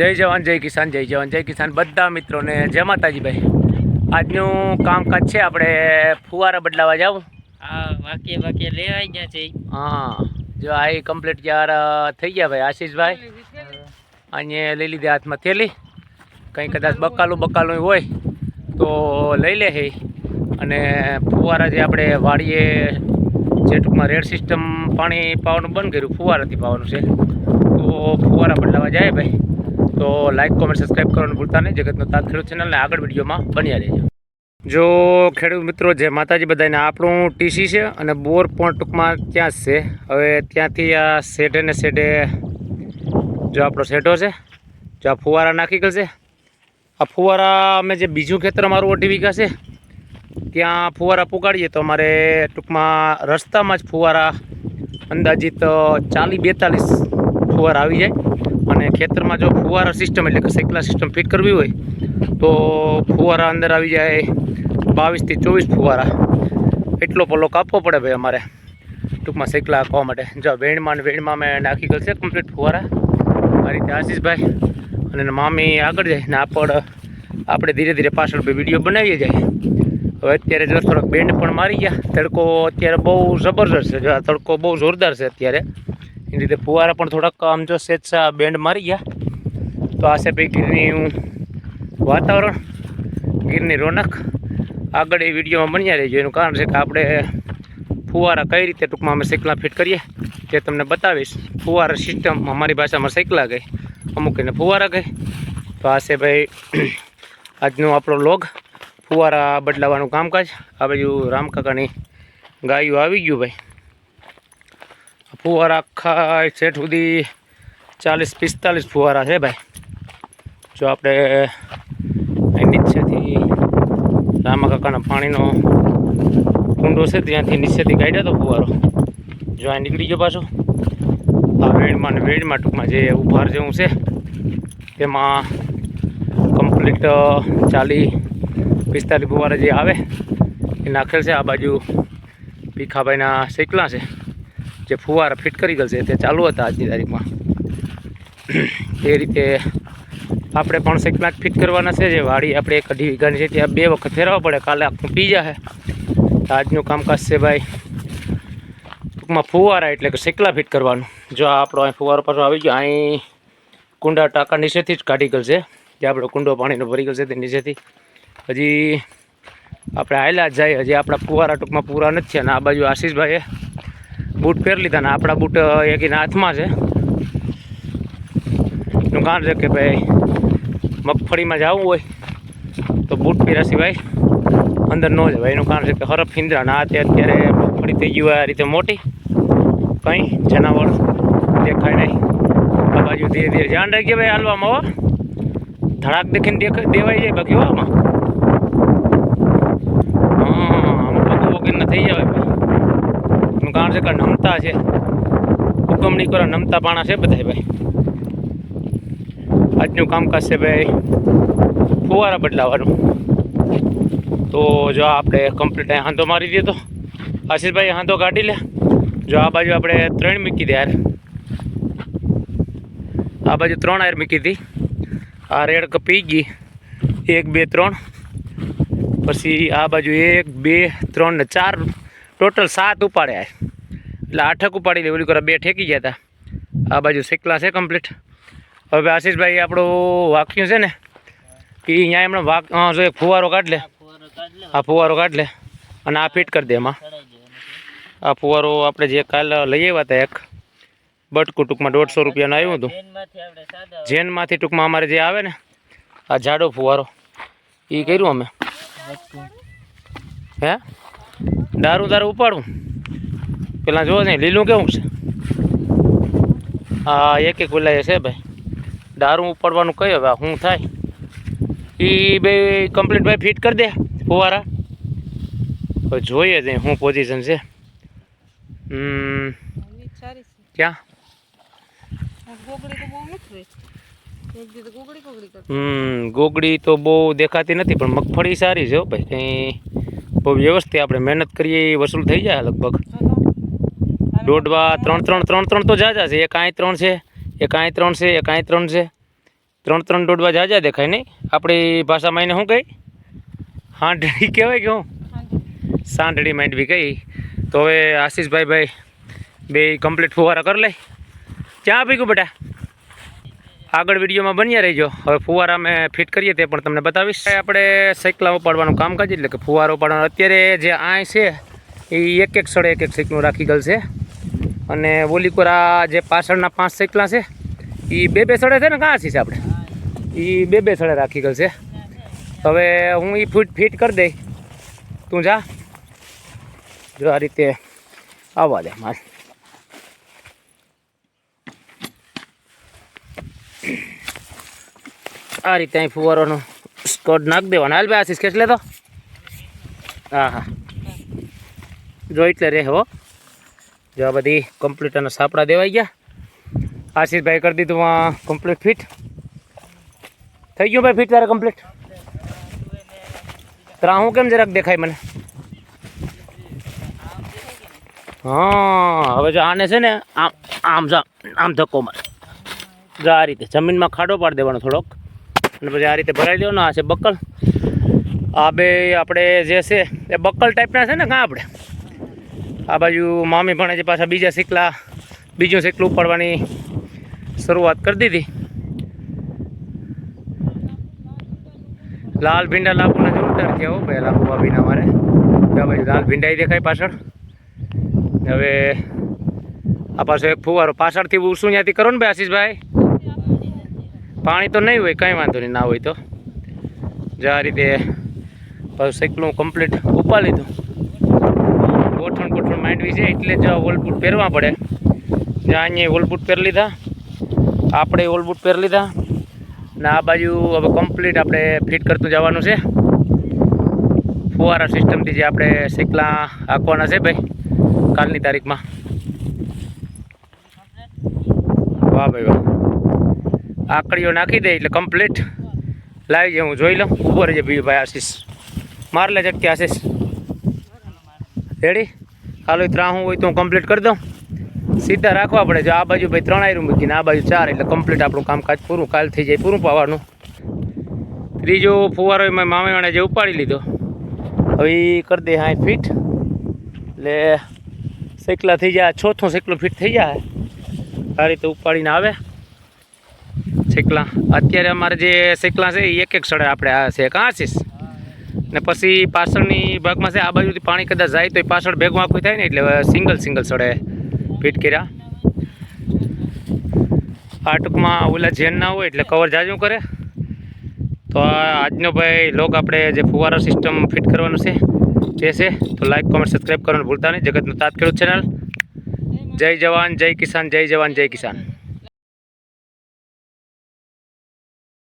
જય જવાન જય કિસાન જય જવાન જય કિસાન બધા મિત્રોને જય માતાજી ભાઈ આજનું કામકાજ છે આપણે ફુવારા બદલાવા જાવ. હા વાક્ય વાક્ય લેવાઈ ગયા છે. હા જો આ કમ્પ્લીટ યાર થઈ ગયા ભાઈ આશીષભાઈ. અહીંયા લઈ લીધી હાથમાં થેલી. કંઈ કદાચ બકાલું બકાલું હોય તો લઈ લે હે. અને ફુવારા જે આપણે વાડીએ જે ટૂંકમાં રેડ સિસ્ટમ પાણી પાવાનું બંધ કર્યું ફુવારાથી પાવાનું છે. તો ફુવારા બદલાવા જાય ભાઈ. તો લાઈક કોમેન્ટ સબસ્ક્રાઈબ કરવાનું ભૂલતા નહીં. જગતનો તાત ખેડૂત ચેનલને આગળ વિડીયોમાં બન્યા રહેજો. જો ખેડૂત મિત્રો, જે માતાજી બધાને આપણું ટીસી છે અને બોર પણ ટૂંકમાં ત્યાં જ છે. હવે ત્યાંથી આ શેઢે ને શેઢે જો આપણો શેઢો છે, જો આ ફુવારા નાખી ગયેલ છે. આ ફુવારા અમે જે બીજું ખેતર અમારું અઢી વીઘા છે, ત્યાં ફુવારા પુગાડીએ તો અમારે ટૂંકમાં રસ્તામાં જ ફુવારા અંદાજિત ચાલીસ બેતાલીસ ફુવારા આવી જાય. અને ખેતરમાં જો ફુવારા સિસ્ટમ એટલે કે સાયકલા સિસ્ટમ ફિટ કરવી હોય, તો ફુવારા અંદર આવી જાય બાવીસથી ચોવીસ ફુવારા. એટલો પલ્લો કાપવો પડે ભાઈ અમારે. ટૂંકમાં સાયકલા આપવા માટે. જો વેણમાં વેણમાં મેં નાખી છે કમ્પ્લીટ ફુવારા. આ રીતે આશીષભાઈ અને મામી આગળ જાય ને આપણ, આપણે ધીરે ધીરે પાછળ વીડિયો બનાવીએ જાય. હવે અત્યારે જો થોડોક બેન્ડ પણ મારી ગયા. તડકો અત્યારે બહુ જબરજસ્ત છે. આ તડકો બહુ જોરદાર છે અત્યારે. એની રીતે ફુવારા પણ થોડાક આમ જો સેચ્છા બેન્ડ મારી ગયા. તો આ છે ભાઈ ગીરની વાતાવરણ, ગીરની રોનક. આગળ એ વિડીયોમાં બન્યા રહેજો. એનું કારણ છે કે આપણે ફુવારા કઈ રીતે ટૂંકમાં અમે સાયકલા ફિટ કરીએ તે તમને બતાવીશ. ફુવારા સિસ્ટમ અમારી ભાષામાં સાયકલા ગઈ. અમુક એને ફુવારા ગઈ. તો આ છે ભાઈ, આજનો આપણો લોગ. ફુવારા બદલાવાનું કામકાજ. આ બાજુ રામકાકાની ગાયું આવી ગયું ભાઈ. ફુવારા આખા સેઠ સુધી ચાલીસ, પિસ્તાલીસ ફુવારા છે ભાઈ. જો આપણે નીચેથી રામા કાકાના પાણીનો કુંડો છે, ત્યાંથી નીચેથી કાઢ્યો તો ફુવારો. જો આ નીકળી ગયો પાછો. આ વેડમાં ને વેડમાં ટૂંકમાં જે ઉભાર જેવું છે, તેમાં કમ્પ્લીટ ચાલી પિસ્તાલીસ ફુવારા જે આવે, એ નાખેલ છે. આ બાજુ ભીખાભાઈના શેકલા છે. જે ફુવારા ફિટ કરી ગયેલ છે તે ચાલુ હતા આજની તારીખમાં. એ રીતે આપણે પણ શેકલા જ ફિટ કરવાના છે, જે વાડી આપણે એક અઢી વીઘાની છે, ત્યાં બે વખત ફેરવવા પડે, કાલે આખું પી તો આજનું કામકાજ છે ભાઈ, ટૂંકમાં ફુવારા એટલે કે શેકલા ફિટ કરવાનું. જો આપણો અહીં ફુવારો પાછો આવી ગયો, અહીં કુંડા ટાંકા નીચેથી જ કાઢી ગયેલ છે, જે આપણો કુંડો પાણીનો ભરી ગયેલ છે તે નીચેથી. હજી આપણે આયલા જ જાય, હજી આપણા ફુવારા ટૂંકમાં પૂરા નથી અને આ બાજુ આશીષભાઈએ બૂટ પહેરી લીધા ને આપણા બૂટ એકીના હાથમાં છે. નું કારણ છે કે ભાઈ, મગફળીમાં જવું હોય, તો બૂટ પહેર્યા સિવાય અંદર ન જવાય. એનું કારણ છે કે હરફ હિંદરા ના તે અત્યારે મગફળી થઈ ગયું આ રીતે મોટી. કંઈ જનાવર દેખાય નહીં. આ બાજુ ધીરે ધીરે ધ્યાન ગયા ભાઈ હાલવામાં, હો. ધડાક દેખીને દેખ, દેવાઈ જાય બાકી, હો આમાં હા આમાં પગું વગર થઈ જાય ભાઈ એનું કારણ છે નમતા છે. ઉગમણી કરો નમતા પાણા છે બધા ભાઈ. આજનું કામકાજ છે ભાઈ ફુવારા બદલાવાનું. તો જો આપણે કમ્પ્લીટ હાંધો મારી દીધો. આશીષભાઈ હાંધો કાઢી લે. જો આ બાજુ આપણે ત્રણ મૂકી દે યાર. આ બાજુ ત્રણ આયર મૂકી હતી આ રેડ કપી ગઈ. એક, બે, ત્રણ. પછી આ બાજુ એક, બે, ત્રણ ને ચાર. ટોટલ સાત ઉપાડ્યા એટલે આઠક ઉપાડી લે ઓલી બે ઠેકી ગયા હતા આ બાજુ શેકલા છે કમ્પ્લીટ હવે આશીષભાઈ આપણું વાક્યું છે ને એ અહીંયા એમણે વાક જો એક ફુવારો કાઢ લે. આ ફુવારો કાઢ લે અને આ ફિટ કરી દે એમાં. આ ફુવારો આપણે જે કાલ લઈ આવ્યા હતા એક બટકું ટૂંકમાં દોઢસો રૂપિયાનું આવ્યું હતું. જેનમાંથી ટૂંકમાં અમારે જે આવે ને આ જાડો ફુવારો એ કર્યું અમે. હે? દારૂ દારૂ ઉપાડું પેલા જોવો ને, લીલું કેવું છે? હા એક એક બોલાય છે ભાઈ. દારૂ ઉપાડવાનું કયો હવે શું થાય? એ બે કમ્પ્લીટ ભાઈ ફિટ કરી દે, ફુવારા. જોઈએ જ શું પોઝિશન છે. ક્યાં? હમ, ગોગડી તો બહુ દેખાતી નથી, પણ મગફળી સારી છે ભાઈ. કંઈ બહુ વ્યવસ્થિત આપણે મહેનત કરીએ એ વસૂલ થઈ જાય લગભગ. દોઢવા ત્રણ ત્રણ ત્રણ ત્રણ તો જાજા છે. એક આય ત્રણ છે, એક આય ત્રણ છે, એક આય ત્રણ છે. ત્રણ ત્રણ દોડવા જાજા દેખાય નહીં. આપણી ભાષામાં એને શું કહી? હાંડળી કહેવાય કે હું સાંઢળી માંડવી કહી. તો હવે આશીષભાઈ ભાઈ બે કમ્પ્લીટ ફુવારા કરી લે. ક્યાં આપી ગયું બેટા? આગળ વિડીયોમાં બન્યા રહીજો. હવે ફુવારા અમે ફિટ કરીએ તે પણ તમને બતાવીશ. આપણે સાયકલા ઉપાડવાનું કામ કાજ એટલે કે ફુવારો ઉપાડવાનું. અત્યારે જે આય છે, એ એક એક સ્થળે એક એક સાયકલું રાખી ગયેલ છે. અને બોલીકોરા જે પાછળના પાંચ સેકલા છે એ બે બે સળે છે ને, કાં છે આપણે? એ બે બે સળે રાખી ગયેલ છે. હવે હું એ ફૂટ ફિટ કરી દઈ. તું જા. જો આ રીતે આવવા દે મારે. આ રીતે અહીં ફુવારોનો સ્કોડ નાખી દેવાનો. હાલ ભાઈ, આશીષ, કેટલે તો? હા હા. જો એટલે રે હો. જો આ બધી કમ્પ્લીટરના સાપડા દેવાઈ ગયા. આશીષભાઈ કરી દીધું આ કમ્પ્લીટ ફિટ થઈ ગયું ભાઈ ફિટ તારે કમ્પ્લીટ તારા હું કેમ જરાક દેખાય મને? હા, હવે જો આને છે ને આમ આમ આમ ધક્કો મારે. જો આ રીતે જમીનમાં ખાડો પાડી દેવાનો થોડોક. અને પછી આ રીતે ભરાઈ દેવાનો આ છે બક્કલ. આ બે આપણે જે છે એ બક્કલ ટાઈપના છે ને કાં આપણે? આ બાજુ મામી ભણે છે પાછા બીજા સિકલા બીજું સિકલું ઉપાડવાની શરૂઆત કરી દીધી. લાલ ભીંડા લાંબુના જોરદાર છે હો ભાઈ લાભો ભાભીના મારે આ બાજુ લાલ ભીંડા દેખાય પાછળ. હવે આ પાછો એક ફુવારો પાછળથી ઉસું ત્યાંથી. કરો ને ભાઈ આશીષભાઈ? પાણી તો નહીં હોય, કંઈ વાંધો નહીં, ના હોય તો. જે આ રીતે સાયકલું કમ્પ્લીટ ઉપાડી લીધું. ગોઠણ. માંડવી છે, એટલે જ ઓલબૂટ પહેરવા પડે. જ્યાં અહીંયા ઓલબૂટ પહેરી લીધા. આપણે ઓલબૂટ પહેરી લીધા. ને આ બાજુ હવે કમ્પ્લીટ આપણે ફિટ કરતું જવાનું છે. ફુવારા સિસ્ટમથી જે આપણે શેકલા આંકવાના છે ભાઈ, કાલની તારીખમાં. વાહ ભાઈ વાહ. આકડીઓ નાખી દે એટલે કમ્પ્લીટ લાવી જાય હું જોઈ લઉં. ઊભો રહેજે ભાઈ આશીષ. માર લે ચટકી આશીષ. રેડી હાલો ત્રાહું હોય તો કમ્પ્લીટ કરી દઉં. સીધા રાખવા પડે. જો આ બાજુ ભાઈ ત્રણ આયરું મૂકીને, આ બાજુ ચાર, એટલે કમ્પ્લીટ આપણું કામકાજ પૂરું. કાલ થઈ જાય પૂરું પાવાનું. ત્રીજો ફુવારો એમાં મામેવાણે જે ઉપાડી લીધો. હવે એ કરી દે હા ફિટ એટલે સેકલા થઈ જાય ચોથું સાયકલું ફિટ થઈ જાય. આ રીતે ઉપાડીને આવે. સેકલા અત્યારે અમારે જે સેકલા છે એક એક સડે આપણે આ છે એક આશીષ. ને પછી પાછળની ભાગમાં છે, આ બાજુથી પાણી કદાચ જાય તો એ પાછળ ભેગું આખું થાય ને, એટલે સિંગલ સિંગલ સડે ફિટ કર્યા. આ ટૂંકમાં ઓલા જેન ના હોય એટલે કવર જાજું કરે. તો આજનો ભાઈ લોક આપણે જે ફુવારા સિસ્ટમ ફિટ કરવાનું છે, તે છે. તો લાઈક કોમેન્ટ સબસ્ક્રાઈબ કરવાનું ભૂલતા નહીં. જગતનું તાત ખેડૂત ચેનલ જય જવાન, જય કિસાન, જય જવાન, જય કિસાન.